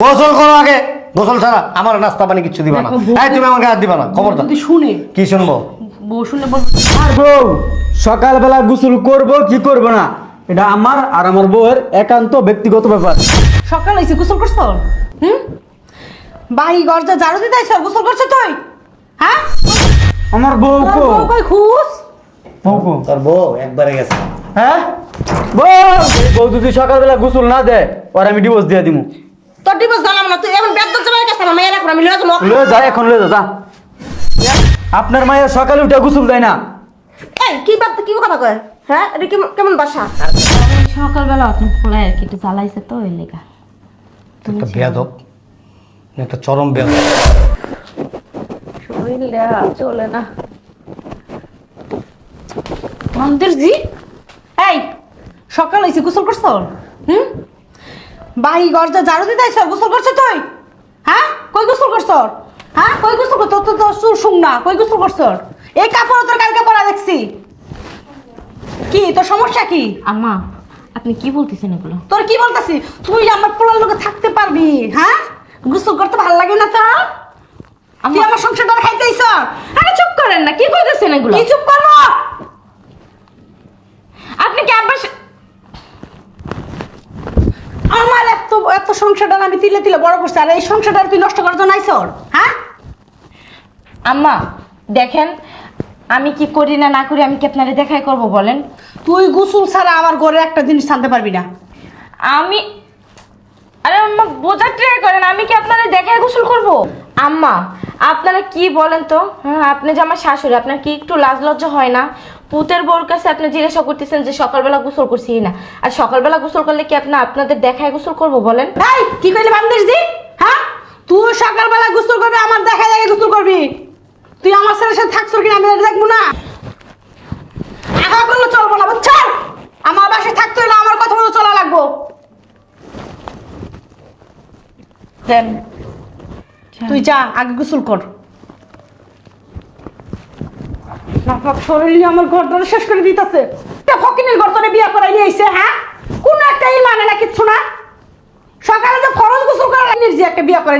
গোসল করো আগে। গোসল ছাড়া আমার নাস্তা পানি কিছু দিবা না। এই তুমি আমাকে হাত দিবা না খবর দাও যদি শুনে কি শুনব? বউ শুনে বলবে আর বউ সকালবেলা গোসল করব কি করব না? এটা আমার আর আমার বউয়ের একান্ত ব্যক্তিগত ব্যাপার। সকাল হয়েছে গোসল করছ? হুম? বাহি গরজা ঝাড়ু দিতে আইছ গোসল করছ তুই? হ্যাঁ? আমার বউ কো? বউ কই খুশ? বউ কো? তোর বউ একবারে গেছে। হ্যাঁ? বউ বউ যদি সকালবেলা গোসল না দেয় ওর আমি ডিভোর্স দিয়ে দিমু। তোর ডিভোর্স জানাম না তুই এখন বেদ জমা গেছে আমার মেয়ের এখন আমি লয়ে যাব। লয়ে যা এখন লয়ে যা যা। আপনার মায়ের সকালে উঠে গোসল দেয় না। এই কি বাদ কি কথা কয়? হ্যাঁ এটা কেমন- কেমন বাসা? সকালবেলা আপনি খোলায় আর কি একটু জ্বালাইছে তো ওই লেগা। একটা বেয়াদব। একটা চরম বেয়াদব। শরীরটা চলে না। মন্দির জি এই সকাল হয়েছে গোসল করছ? হুম? বাহি গরজা ঝাড়ু দিতে আইছ গোসল করছ তুই? হ্যাঁ? কই গোসল করছ? হ্যাঁ? কই গোসল করছ? তোর তো তোর চুল শুং না। কই গোসল করছ? এই কাপড় তোর কালকে পরা দেখছি। কি তোর সমস্যা কি? আম্মা আপনি কি বলতেছেন এগুলো? তোর কি বলতাছি? তুই আমার পোলার লোকে থাকতে পারবি হ্যাঁ? গোসল করতে ভালো লাগে না তো তুই আমার সংসারটা খাইতে আইছ আরে চুপ করেন না কি কইতেছেন এগুলো? কি চুপ করব? আপনি কি আব্বার সা- আমার এত এত সংসারটা আমি তিলে তিলে বড় করছি আর এই সংসারটা তুই নষ্ট করার জন্য আইসর হ্যাঁ? আম্মা দেখেন আমি কি করি না না করি আমি কি আপনারে দেখাই করব বলেন? তুই গোসল ছাড়া আমার ঘরে একটা জিনিস আনতে পারবি না। আমি আরে আম্মা বোঝার ট্রাই করেন আমি কি আপনারা দেখায় গোসল করব? আম্মা আপনারা কি বলেন তো? হ্যাঁ আপনি যে আমার শাশুড়ি আপনার কি একটু লাজ লজ্জা হয় না? পুতের বউর কাছে আপনি জিজ্ঞাসা করতেছেন যে সকালবেলা গোসল করছি না আর সকালবেলা গোসল করলে কি আপনি আপনাদের দেখায় গোসল করব বলেন? এই কি কইলি বান্দিস জি? হ্যাঁ? তুই সকালবেলা গোসল করবি আমার দেখা যায় গোসল করবি। তুই আমার ছেলের সাথে থাকছ কিনা আমি এটা দেখব না। আগা করলে চলবো না বুঝছ? আমার বাসায় থাকতে হলে আমার কথা মতো চলা লাগবো। দেন। তুই যা আগে গোসল কর। আমার শেষ করে দিতেছে। ফকিনের বিয়া করাই হ্যাঁ? কোন একটা মানে না কিচ্ছু না। সকালে যে ফরজ গোসল করার যে একটা বিয়া করে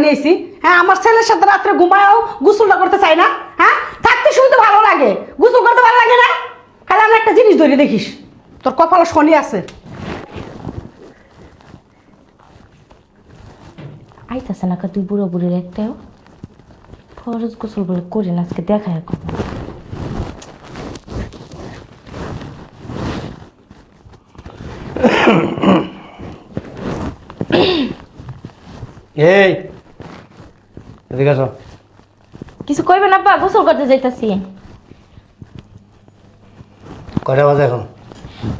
হ্যাঁ আমার ছেলের সাথে রাত্রে ঘুমায়ও গোসলটা করতে চাই না হ্যাঁ? থাকতে শুনতে ভালো লাগে, গোসল করতে ভালো লাগে না। খালি আমি একটা জিনিস ধরে দেখিস, তোর কপালে শনি আছে। আইতাছে না তুই বুড়ো বুড়ির একটাও? ফরজ গোসল বলে করি না, আজকে করব এই এদিকে আসো। কিছু কইবেন আব্বা গোসল করতে যাইতাছি। কয়টা বাজে এখন?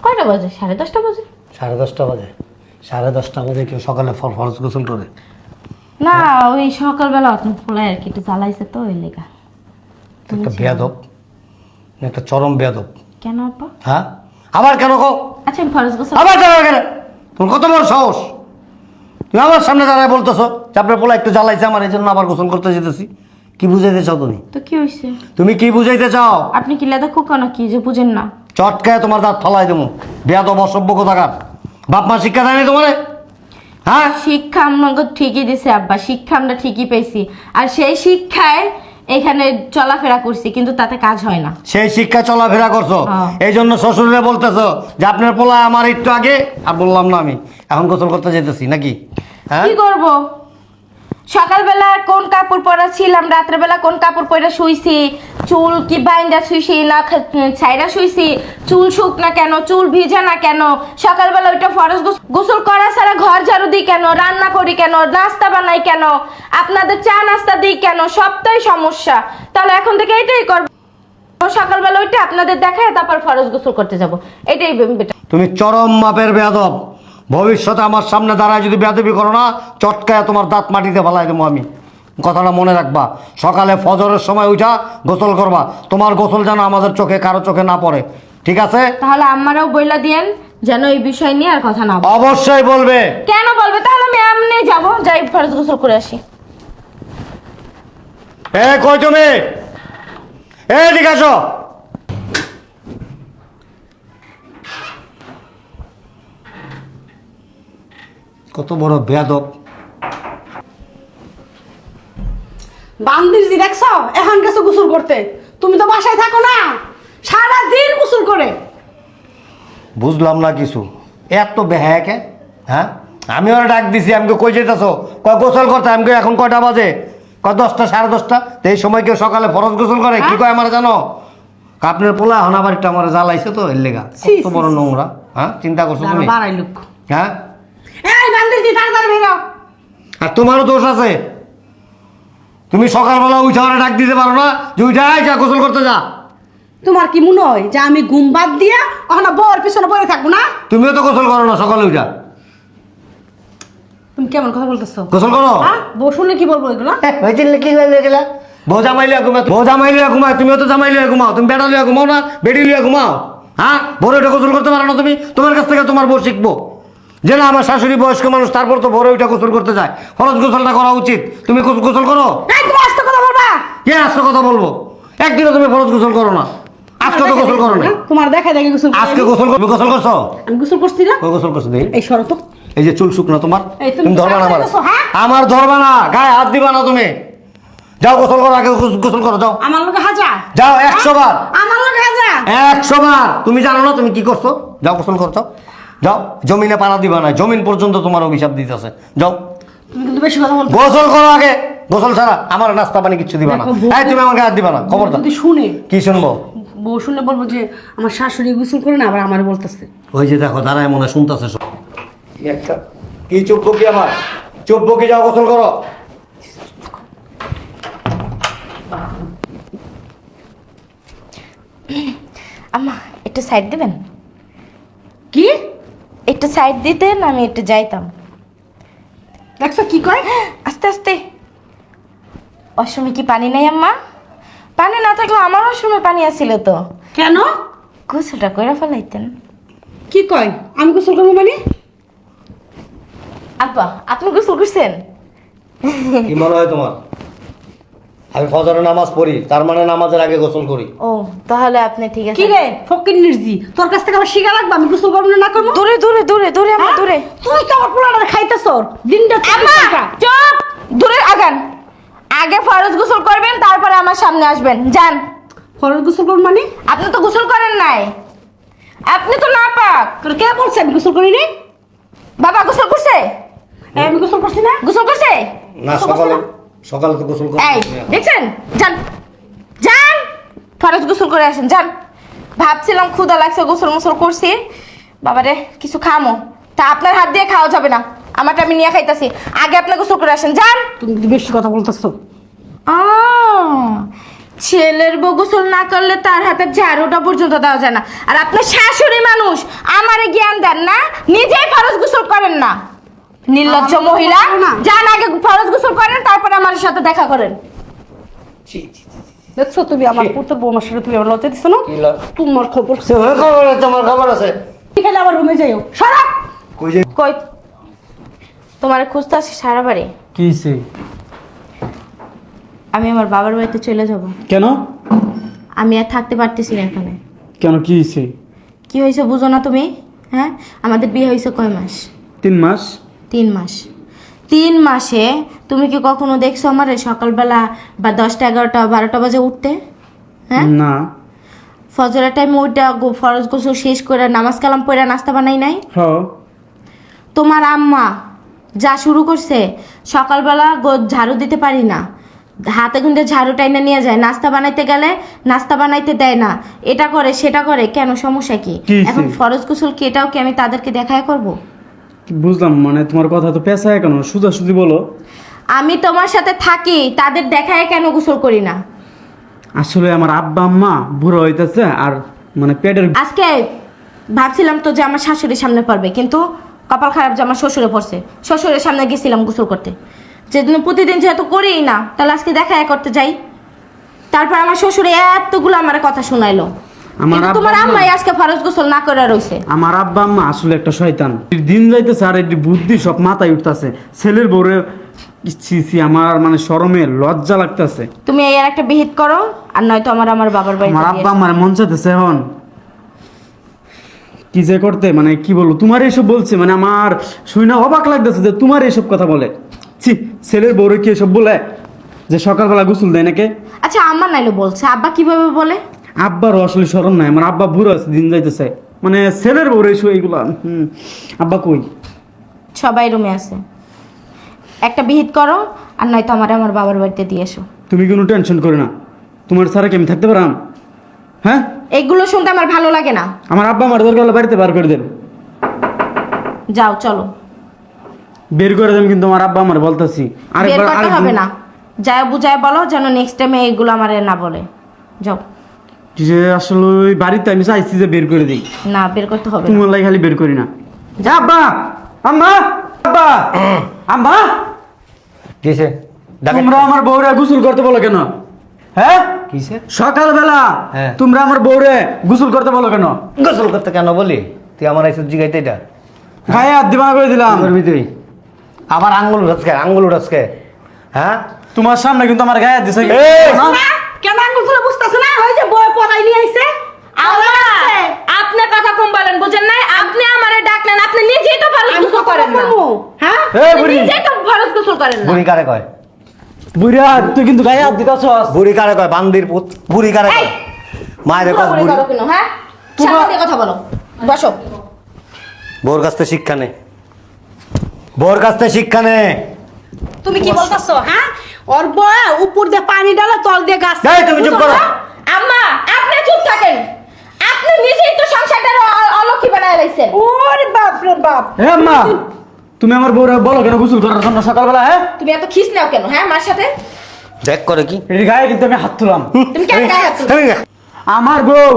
কয়টা বাজে? সাড়ে দশটা বাজে। সাড়ে দশটা বাজে। সাড়ে দশটা বাজে কেউ সকালে ফল ফরজ গোসল করে? না ওই সকালবেলা আপনি খোলায় আর কি একটু জ্বালাইছে তো ওই লেগা। একটা বেয়াদব। একটা চরম বেয়াদব। কেন আব্বা? হ্যাঁ? আবার কেন কো আচ্ছা আমি ফরজ গোসল আবার কেন কেন তোর কত বড় সাহস? তুমি আমার সামনে দাঁড়ায় বলতেছো যে আপনার পোলা একটু জ্বালাইছে আমার এই জন্য আবার গোসল করতে যেতেছি। কি বুঝাইতে চাও তুমি? তো কি হয়েছে তুমি কি বুঝাইতে চাও? আপনি কি লেদা খোকা না কি যে বুঝেন না। চটকায় তোমার দাঁত ফালাই দেবো। বেয়াদব অসভ্য কোথাকার? বাপ মা শিক্ষা দেয়নি তোমারে? হ্যাঁ? শিক্ষা আমাকে ঠিকই দিছে আব্বা। শিক্ষা আমরা ঠিকই পেয়েছি। আর সেই শিক্ষায় এখানে চলাফেরা করছি কিন্তু তাতে কাজ হয় না। সেই শিক্ষা চলাফেরা করছ। এই জন্য শ্বশুরে বলতেছো যে আপনার পোলা আমার একটু আগে আর বললাম না আমি। এখন গোসল করতে যেতেছি নাকি? হ্যাঁ? কি করব? সকালবেলা কোন কাপড় পরা ছিলাম? রাত্রেবেলা কোন কাপড় পরা শুইছি? চুল কি বাইন্দা শুইছি না ছাইরা শুইছি? চুল শুক না কেন? চুল ভিজে না কেন? সকালবেলা ওইটা ফরজ গোসল করা ছাড়া ঘর ঝাড়ু দিই কেন? রান্না করি কেন? নাস্তা বানাই কেন? আপনাদের চা নাস্তা দিই কেন? সবটাই সমস্যা। তাহলে এখন থেকে এটাই করব। সকালবেলা ওইটা আপনাদের দেখায় তারপর ফরজ গোসল করতে যাব। এটাই তুমি চরম মাপের বেয়াদব। ভবিষ্যতে আমার সামনে দাঁড়ায় যদি বেয়াদবি করো না চটকায় তোমার দাঁত মাটিতে ফেলাই দেবো আমি। কথাটা মনে রাখবা সকালে ফজরের সময় উঠা গোসল করবা। তোমার গোসল যেন আমাদের চোখে কারও চোখে না পড়ে। ঠিক আছে? তাহলে আমারও বইলা দিয়েন যেন এই বিষয় নিয়ে আর কথা না। অবশ্যই বলবে। কেন বলবে? তাহলে আমি এমনি যাব যাই ফরজ গোসল করে আসি। এ কই তুমি? এ ঠিক আছো কত বড় বেয়াদব। বান্দির জি দেখছ? এখন গেছো গোসল করতে। তুমি তো বাসায় থাকো না। সারা দিন গোসল করে। বুঝলাম না কিছু। এত বেহায়াকে হ্যাঁ? আমি ওরা ডাক দিছি আমাকে কই যেতেছো কয় গোসল করতে? আমাকে এখন কয়টা বাজে? কয় দশটা সাড়ে দশটা? তো এই সময় কেউ সকালে ফরজ গোসল করে? কি কয় আমার জানো? আপনার পোলা হনা বাড়িটা আমার জ্বালাইছে তো এর লেগা। কত বড় নোংরা হ্যাঁ? চিন্তা করছ তুমি? বাড়াই লোক হ্যাঁ? এই বান্দির জি তাড়াতাড়ি বেরো আর তোমারও দোষ আছে। তুমি সকালবেলা উঠে ওরা ডাক দিতে পারো না যে উঠে আয় যা গোসল করতে যা। তোমার কি মনে হয় যে আমি ঘুম বাদ দিয়া ওখানে বউর পিছনে পড়ে থাকব না? তুমিও তো গোসল করো না সকালে উঠা। তুমি কেমন কথা বলতেছো? গোসল করো? হ্যাঁ? বউ শুনলে কি বলব এগুলো? হয়েছিল কি হয়ে গেলা বউ জামাই লিয়া ঘুমা বউ জামাই লিয়া ঘুমাও তুমিও তো জামাই লিয়া ঘুমাও তুমি বেটা লিয়া ঘুমাও না বেটি লিয়া ঘুমাও হ্যাঁ? ভোরে উঠে গোসল করতে পারো না তুমি তোমার কাছ থেকে তোমার বউ শিখব। যে না আমার শাশুড়ি বয়স্ক মানুষ তারপর তো ভোরে উঠে গোসল করতে যায়। ফরজ গোসলটা করা উচিত। তুমি গোসল করো? এই আস্তে কথা বলবা? কে আজকে কথা বলব? একদিনও তুমি ফরজ গোসল করো না। আজকে তো গোসল করো না হ্যাঁ? তোমার দেখা দেখে গোসল আজকে গোসল কর- তুমি গোসল করছ? আমি গোসল করছি না। গোসল করছ দেখি। এই সরো তো। এই যে চুল শুকনো তোমার? তুমি তুমি ধরবা না আমার। হ্যাঁ? আমার ধরবা না। গায়ে হাত দিবা না তুমি। যাও গোসল করো আগে গোসল করো যাও। আমার লোকে যাও একশো বার। আমার লোকে হাজার একশো বার। তুমি জানো না তুমি কি করছ? যাও গোসল করছ যাও। জমিনে পাড়া দিবা না জমিন পর্যন্ত তোমার অভিশাপ দিতেছে। যাও। তুমি কিন্তু বেশি কথা বলছো গোসল করো আগে। গোসল ছাড়া আমার নাস্তা পানি কিছু দিবা না। এই তুমি আমাকে হাত দিবা না খবরদার। যদি শুনে কি শুনব? বউ শুনে বলব যে আমার শাশুড়ি গোসল করে না আবার আমার বলতেছে। ওই যে দেখো দাঁড়ায় মনে হয় শুনতেছে সব। কি একটা কি চুপ কি আমার? চুপ কি যাও গোসল করো। আম্মা একটু সাইড দিবেন? কি? একটু সাইড দিতেন আমি একটু যাইতাম। দেখছ কি কয়? আস্তে আস্তে। অসমে কি পানি নাই আম্মা? পানি না থাকলে আমার অসমে পানি আসছিল তো। কেন? গোসলটা কইরা ফেলাইতেন। কি কয়? আমি গোসল করব মানে? আব্বা আপনি গোসল করছেন? কি মনে হয় তোমার? আমি ফজরের নামাজ পড়ি তার মানে নামাজের আগে গোসল করি। ও তাহলে আপনি ঠিক আছে কি রে ফকির নির্জি তোর কাছ থেকে আমার শিখা লাগবে আমি গোসল করব না না করব? দূরে দূরে দূরে দূরে আম্মা হ্যাঁ? দূরে। তুই তো আমার পোলাটা খাইতেছ দিনটা আম্মা চুপ! দূরে আগান। আগে ফরজ গোসল করবেন তারপরে আমার সামনে আসবেন। যান। ফরজ গোসল করব মানে? আপনি তো গোসল করেন নাই। আপনি তো না পাক তোর কে বলছে আমি গোসল করি নি বাবা গোসল করছে? এই, আমি গোসল করছি না। গোসল করছে? না সকালে না? সকালে তো গোসল করি এই দেখছেন? যান। যান। ফরজ গোসল করে আসেন যান। ভাবছিলাম ক্ষুদা লাগছে গোসল মোসল করছি। বাবারে কিছু খামো। তা আপনার হাত দিয়ে খাওয়া যাবে না। আমারটা আমি নিয়ে খাইতাছি। আগে আপনি গোসল করে আসেন যান। তুমি কিন্তু বেশি কথা বলতেছো? ছেলের বউ গোসল না করলে তার হাতে ঝাড়ুটা পর্যন্ত দেওয়া যায় না। আর আপনার শাশুড়ি মানুষ আমারে জ্ঞান দেন না নিজেই ফরজ গোসল করেন না। নির্লজ্জ মহিলা। যান আগে ফরজ গোসল করেন তারপরে আমার সাথে দেখা করেন। দেখছ তুমি আমার পুত্র বৌমার সাথে তুমি আমার লজ্জা দিছো না? তোমার খবর। খবর আছে আমার খবর আছে। খেলে আমার রুমে যাইও। সারা কই যে তোমার খুঁজতে আসি সারা বাড়ি। কি হইছে? আমি আমার বাবার বাড়িতে চলে যাব। কেন? আমি আর থাকতে পারতেছি না এখানে। কেন কি হয়েছে কি হয়েছে বুঝো না তুমি? হ্যাঁ? আমাদের বিয়ে হয়েছে কয় মাস? তিন মাস? তিন মাস। তিন মাসে তুমি কি কখনো দেখছ আমার সকালবেলা বা দশটা এগারোটা বারোটা বাজে উঠতে? হ্যাঁ? না। ফজরের টাইমে ওইটা ফরজ গোসল শেষ করে নামাজ কালাম পড়ে নাস্তা বানাই নাই? তোমার আম্মা যা শুরু করছে সকালবেলা গো- ঝাড়ু দিতে পারি না। হাতে গুন্দে ঝাড়ু টাইনা নিয়ে যায়। নাস্তা বানাইতে গেলে নাস্তা বানাইতে দেয় না। এটা করে সেটা করে কেন? সমস্যা কি? কি এখন ফরজ গোসল কি এটাও কি আমি তাদেরকে দেখায় করব? বুঝলাম মানে তোমার কথা তো পেঁচায় কেন সুদা সুদি বলো। আমি তোমার সাথে থাকি তাদের দেখায় কেন গোসল করি না? আসলে আমার আব্বা আম্মা বুড়ো হইতেছে আর মানে পেটের আজকে ভাবছিলাম তো যে আমার শাশুড়ির সামনে পড়বে কিন্তু কপাল খারাপ যে আমার শ্বশুরে পড়ছে। শ্বশুরের সামনে গেছিলাম গোসল করতে। যেদিন প্রতিদিন যেহেতু করিই না তাহলে আজকে দেখা করতে যাই। তারপর আমার শ্বশুরে এতগুলো আমার কথা শোনাইলো। আমার তোমার আম্মাই আজকে ফরজ গোসল না করে রইছে। আমার আব্বা আম্মা আসলে একটা শয়তান। দিন যাইতেছে আর এটি বুদ্ধি সব মাথায় উঠতেছে। ছেলের বউরে ছি ছি আমার মানে শরমে লজ্জা লাগতেছে। তুমি এই আর একটা বিহিত করো আর নয়তো আমার আমার বাবার বাড়ি আমার আব্বা আমার মন চাইতেছে এখন। কি যে করতে মানে কি বলব তোমার এসব বলছে মানে আমার শুনে অবাক লাগতেছে যে তোমার এসব কথা বলে। ছি ছেলের বউরে কি এসব বলে? যে সকালবেলা গোসল দেয় নাকি? আচ্ছা আমার নাইলে বলছে আব্বা কীভাবে বলে? আব্বারও আসলে স্মরণ নাই আমার আব্বা বুড়ো আছে দিন যাইতেছে। মানে ছেলের বউরে এসো এইগুলা হুম। আব্বা কই? সবাই রুমে আছে। একটা বিহিত করো আর নয়তো আমার আমার বাবার বাড়িতে দিয়ে এসো। তুমি কোনো টেনশন করো না। তোমার ছাড়া কি আমি থাকতে পারাম হ্যাঁ? এইগুলো শুনতে আমার ভালো লাগে না। আমার আব্বা আমার দরকার হলে বাড়িতে বার করে দেন। যাও চলো। বের করে দেন কিন্তু আমার আব্বা আমার বলতেছি। বের আরেকবার হবে না। যায় বুঝায় বলো যেন নেক্সট টাইমে এইগুলো আমার না বলে। যাও। যে আসলে ওই বাড়িতে আমি চাইছি যে বের করে দিই। না বের করতে হবে না। তোমার লাই খালি বের করি না। যা আব্বা! আম্মা! আব্বা! আম্মা! কিসে? তোমরা আমার বউরে গোসল করতে বলো কেন? হ্যাঁ? কিসে? সকালবেলা হ্যাঁ। তোমরা আমার বউরে গোসল করতে বলো কেন? গোসল করতে কেন বলি? তুই আমার এই সবজি গাইতে এটা। গায়ে হাত দিবা করে দিলাম। কি করবি তুই? আবার আঙ্গুল উঠাসকে আঙ্গুল উঠাসকে। হ্যাঁ? তোমার সামনে কিন্তু আমার গায়ে হাত দিছে। কেন আঙ্গুল ফুলে বুঝতেছে না? ওই যে বই পড়াই নিয়ে আইছে? আপনি কথা কম বলেন বুঝেন নাই? আপনি আমারে ডাকলেন আপনি নিজেই তো ফরজ গোসল করেন না। হ্যাঁ? এ আপনি বুড়ি নিজেই তো ফরজ গোসল করেন না। বুড়ি কারে কয়? বুড়িয়া তুই কিন্তু গায়ে হাত দিতেছস। বুড়ি কারে কয়? বান্দির পুত। বুড়ি কারে কয়? মায়ের কয় বুড়ি হ্যাঁ? তোমার- কথা বলো। বসো। বউর কাছ থেকে শিক্ষা নে। বউর কাছ থেকে শিক্ষা নে। তুমি কি বলতেছো হ্যাঁ? ওর উপর দিয়ে পানি ডালা তল দিয়ে গাছ তুমি চুপ করো। আম্মা আপনি চুপ থাকেন। আপনি নিজেই তো সংসারটা অলক্ষী বানায় রাখছেন। ওরে বাপ রে বাপ। আম্মা তুমি আমার বউরে বলো কেন গোসল করার জন্য সকালবেলা হ্যাঁ তুমি এত খিস নাও কেন হ্যাঁ মার সাথে? দেখ করে কি। এর গায়ে কিন্তু আমি হাত তুলাম। তুমি কেন গায়ে হাত? আমার বউ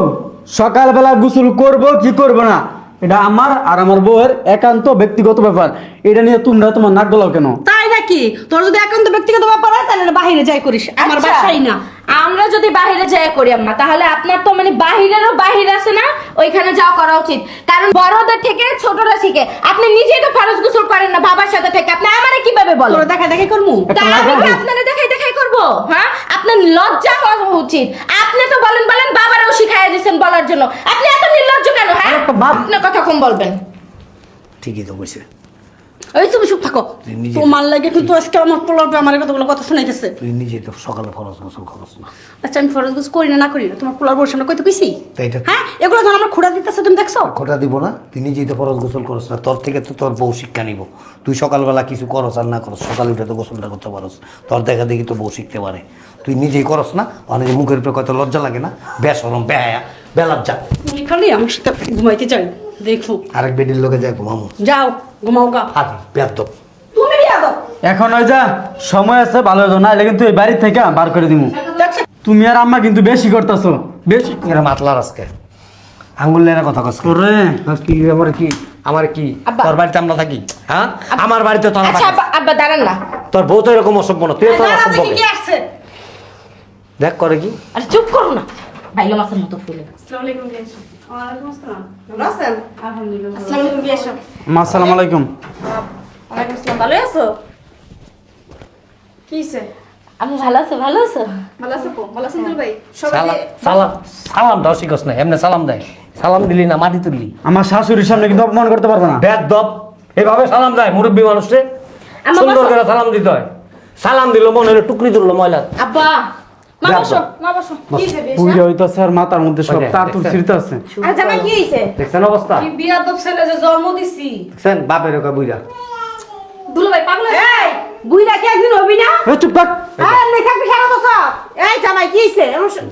সকালবেলা গোসল করব কি করব না? এটা আমার আর আমার বউয়ের একান্ত ব্যক্তিগত ব্যাপার। এটা নিয়ে তোমরা তোমার নাক গলাও কেন? তাই নাকি? তোর যদি একান্ত ব্যক্তিগত ব্যাপার হয় তাহলে বাইরে যাই করিস। আমার আচ্ছা, বাসাই না। আমরা যদি বাইরে যাই করি আম্মা তাহলে আপনার তো মানে বাহিরেরও বাহির আছে না ওইখানে যাওয়া করা উচিত। কারণ বড়দের থেকে ছোটরা শিখে। আপনি নিজেই তো ফরজ গোসল করেন না বাবার সাথে থেকে। আপনি আমারে কীভাবে বলেন? তোরা দেখা দেখে করমু? একটা তা আমি কি আপনারা দেখাই দেখাই করব হ্যাঁ? আপনার লজ্জা হওয়া উচিত। আপনি তো বলেন বলেন বাবারও শিখাইয়া দিয়েছেন বলার জন্য। আপনি এত নির্লজ্জ কেন হ্যাঁ? একটা আপনার কথা কম বলবেন। ঠিকই তো কইছে। ওই তুমি চুপ থাকো। তুই নিজে- তোমার লাগে কিন্তু আজকে আমার আমার কতগুলো কথা শোনাইতেছে। তুই নিজে তো সকালে ফরজ গোসল না। আচ্ছা আমি ফরজ গুজ করি না না করি না। তোমার পোলার বউর সামনে কইতে কইছি? তো এটা হ্যাঁ এগুলো যখন আমার খুঁড়া দিতেছে তুমি দেখছ? খোটা দিব না। তুই নিজেই তো ফরজ গোসল করস না। তোর থেকে তো তোর বউ শিক্ষা নিব। তুই সকালবেলা কিছু করস আর না করস সকালে উঠে তো গোসলটা করতে পারস। তোর দেখা দেখি তো বউ শিখতে পারে। তুই নিজেই করস না অনেক মুখের উপরে কত লজ্জা লাগে না? বেসরম বেহায়া বেলাজ্জা। তুমি খালি আমার সাথে ঘুমাইতে চাই দেখো। আরেক বেডির লোকে যায় ঘুমামু। যাও। ঘুমাও গা। হাতি বেদ তুমি বিয়া এখন ওই যা সময় আছে ভালো হতো না কিন্তু এই বাড়ির থেকে বার করে দিমু। তুমি আর আম্মা কিন্তু বেশি করতেছো। বেশি এরা মাতলার আজকে। আঙ্গুল কথা কস করে কি আমার কি আমার কি? তোর বাড়িতে আমরা থাকি হ্যাঁ? আমার বাড়িতে তোর আচ্ছা আব্বা দাঁড়ান না। তোর বউ তো এরকম অসভ্য না তুই তো অসভ্য দেখি কি আসছে। দেখ করে কি। আরে চুপ করো না। ভাইলো মাছের মতো ফুলে। আসসালামু আলাইকুম আসসালাম। ভালো আসসালামু আলাইকুম। বিয়ে এসো। মা সালাম আলাইকুম। ওয়ালাইকুম আসসালাম। ভালো আছো? কি আমি ভালো আছো ভালো আছো? ভালো আছো ভালো আছেন ভাই? সালাম সালাম সালাম দাও শিখস না এমনি সালাম দেয়। সালাম দিলি না মাটি তুললি। আমার শাশুড়ির সামনে কিন্তু অপমান করতে পারব না। বেদ দপ এভাবে সালাম দেয় মুরব্বী মানুষে। সুন্দর করে সালাম দিতে হয়। সালাম দিল মনে হলো টুকরি তুললো ময়লা। আব্বা! আর মাথার মধ্যে সব তার তুর দেখছেন? আছে। আর জামাই কি হইছে? দেখছেন অবস্থা? কি বিয়া দব ছেলে যে জন্ম দিছি। দেখছেন বাপের ওকে বুঝা দুলো ভাই পাগল বুইরা কি একদিন হবি না? চুপ থাক। এই লেখা সারা বছর। এই জামাই কি হইছে?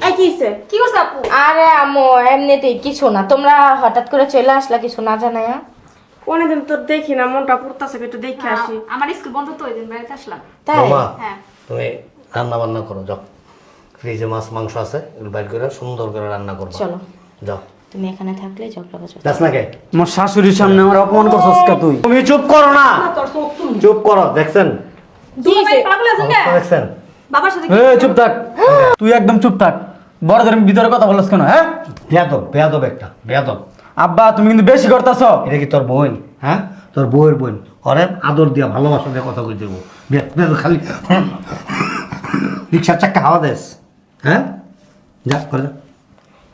এই কি হইছে? কি করছ আপু? আরে আম্মু এমনিতেই কিছু না। তোমরা হঠাৎ করে চলে আসলা কিছু না জানাই কোনদিন তোর দেখি না মনটা পড়তাছে একটু দেখে আসি। আমার স্কুল বন্ধ তো ওই দিন বাড়িতে আসলাম। তাই? হ্যাঁ। তুমি রান্না বান্না করো যাও। ফ্রিজে মাছ মাংস আছে এগুলো বাইর করে সুন্দর করে রান্না করব। চলো। যাও। তুমি এখানে থাকলে ঝগড়া বাজা যাস না কে? আমার শাশুড়ির সামনে আমার অপমান করছস কা তুই? তুমি চুপ করো না। চুপ করো দেখছেন? ভাই পাগল অবস্থা দেখছেন? বাবার সাথে এ চুপ থাক। তুই একদম চুপ থাক। বড়দের ভিতরে কথা বলছ কেন হ্যাঁ? বেয়াদব বেয়াদব একটা বেয়াদব। আব্বা তুমি কিন্তু বেশি করতেছ। এটা কি তোর বোন? হ্যাঁ? তোর বউয়ের বোন। ওরে আদর দিয়া ভালোবাসা দিয়ে কথা কই দেবো খালি রিক্সার চাক্কা হাওয়া দেস। হ্যাঁ? যা করে যা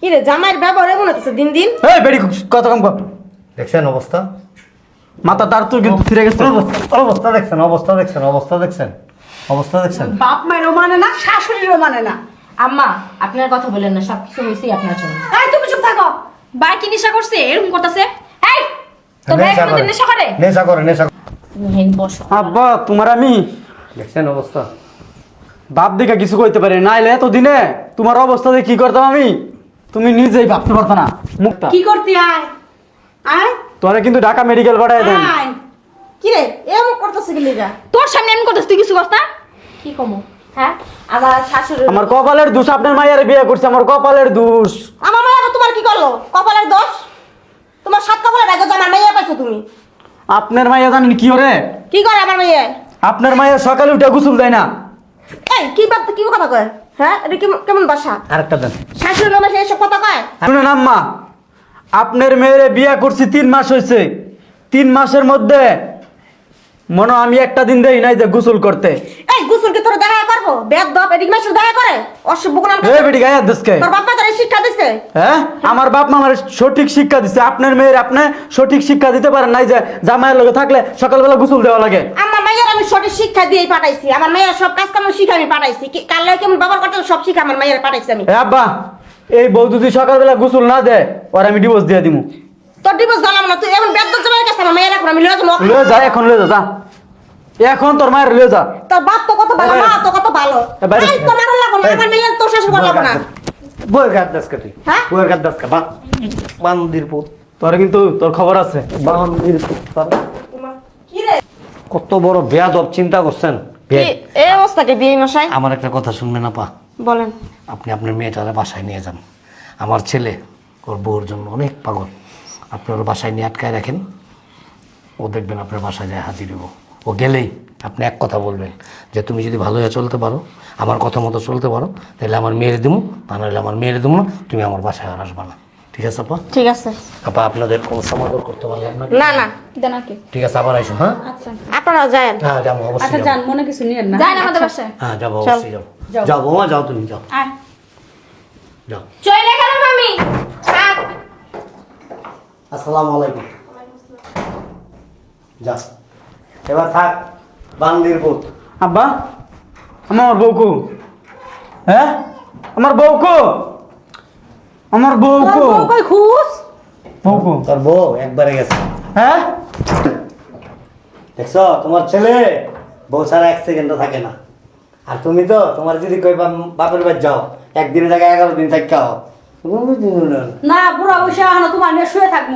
কি রে জামাইয়ের ব্যবহার এমন হচ্ছে দিন দিন। এই বেড়ি কত কম কর। দেখছেন অবস্থা? মাথা তার তুই কিন্তু ফিরে গেছে। অবস্থা দেখছেন অবস্থা দেখছেন অবস্থা দেখছেন অবস্থা দেখছেন। বাপ মায়েরও মানে না শাশুড়িরও মানে না। আম্মা আপনার কথা বলেন না সব কিছু হয়েছেই আপনার জন্য। এই তুমি চুপ থাকো। ভাই কি নেশা করছে? এরকম করতেছে? এই ভাই নেশা করে? নেশা করে নেশা করে বসো। আব্বা তোমার আমি। দেখছেন অবস্থা? বাপ দেখে কিছু কইতে পারি নাইলে এত দিনে তোমার অবস্থাতে কি করতাম আমি? তুমি নিজেই ভাবতে পারতো না মুখটা কি করতে আয়? আয়? তোরা কিন্তু ঢাকা মেডিকেল পাঠায় দেন। আয়। কি রে এমন করতেছে কি লিগা? তোর সামনে এমন করতেছ তুই কিছু করছ না? কি কমো? হ্যাঁ? আমার শাশুড়ি আমার কপালের দোষ আপনার মায়ের বিয়ে করছে আমার কপালের দোষ। আমার মায়ের তোমার কি করল? কপালের দোষ? তোমার সাত কপালের আগে আমার মেয়ে পাইছো তুমি। আপনার মাইয়া জানেন কি ওরে? কি করে আমার মেয়ে আপনার মায়ের সকালে উঠে গোসল দেয় না। এই কি বাদ কি কথা কয়? হ্যাঁ এটা কি কেমন বাসা? আরেকটা দেন। শাশুড়ি নামে সে এসব কথা কয়? শুনেন আম্মা। আপনার মেয়ের বিয়া করছি তিন মাস হয়েছে তিন মাসের মধ্যে মনে আমি একটা দিন দেই নাই যে গোসল করতে। এই গুসুল কি তোর দেখা করব? বেদ দপ এদিক মাসে দেখা করে? অসভ্য কোন এ বেটি গায়ে দেশকে তোর বাপ মা তোর শিক্ষা দিছে? হ্যাঁ? আমার বাপ মা আমার সঠিক শিক্ষা দিচ্ছে আপনার মেয়ের আপনি সঠিক শিক্ষা দিতে পারেন নাই যে জামাইয়ের লগে থাকলে সকালবেলা গোসল দেওয়া লাগে। আমার মেয়ের আমি সঠিক শিক্ষা দিয়ে পাঠাইছি। আমার মেয়ের সব কাজ কাম শিক্ষা আমি পাঠাইছি। কি কাল কেমন ব্যবহার করতে হবে সব শিক্ষা আমার মেয়ের পাঠাইছি আমি। আব্বা এই বউ যদি সকালবেলা গোসল না দেয় ওর আমি ডিভোর্স দিয়ে দিমু। তোর ডিভোর্স জানাম না তুই এমন বেদ কাছে আমার মেয়ের এখন আমি লয়ে যাব। লয়ে যা এখন লয়ে যা যা। এখন তোর মায়ের লয়ে যা। তোর বাপ তো কত ভালো মা তো কত ভালো। এই লাগো না আমার মেয়ের না। গাছ দাসকে তুই। হ্যাঁ? দাসকে বান্দির পুত তোর কিন্তু তোর খবর আছে। বান্দির পুত তার কি রে? কত বড় বেয়াদব চিন্তা করছেন? এই অবস্থাকে বিয়ে মশাই? আমার একটা কথা শুনবেন আপা। বলেন। আপনি আপনার মেয়েটারে বাসায় নিয়ে যান। আমার ছেলে ওর বউর জন্য অনেক পাগল। আপনি ওর বাসায় নিয়ে আটকায় রাখেন। ও দেখবেন আপনার বাসায় যায় হাজির হব। ও গেলেই আপনি এক কথা বলবেন যে তুমি যদি ভালো হয়ে চলতে পারো আমার কথা মতো চলতে পারো তাহলে আমার মেয়ের দেবো তা নাহলে আমার মেয়ের দিমু না তুমি আমার বাসায় আর আসবা না। ঠিক আছে আপা? ঠিক আছে। আপা আপনাদের কোনো সমাদর করতে পারলাম না না না দেন আর কি। ঠিক আছে আবার আইসো হ্যাঁ? আপনারা যান হ্যাঁ যাব অবশ্যই আচ্ছা যান মনে কিছু নিয়েন না। যাই না আমাদের বাসায়। হ্যাঁ যাব অবশ্যই যাব। যাও। বৌমা যাও তুমি যাও। যাও। চলে গেল মামি থাক আসসালামু আলাইকুম। যা এবার থাক বান্দির পুত। আব্বা আমার বউকু। হ্যাঁ? আমার বউকু? আমার বউকু। কই খুশ? বউকু। তোর বউ একবারে গেছে। হ্যাঁ? দেখছ তোমার ছেলে বউ ছাড়া এক সেকেন্ডও থাকে না। আর তুমি তো তোমার যদি কই বাপের বাড়ি যাও একদিনের জায়গায় এগারো দিন থাকাও না বুড়া বসে আনো তোমার নিয়ে শুয়ে থাকব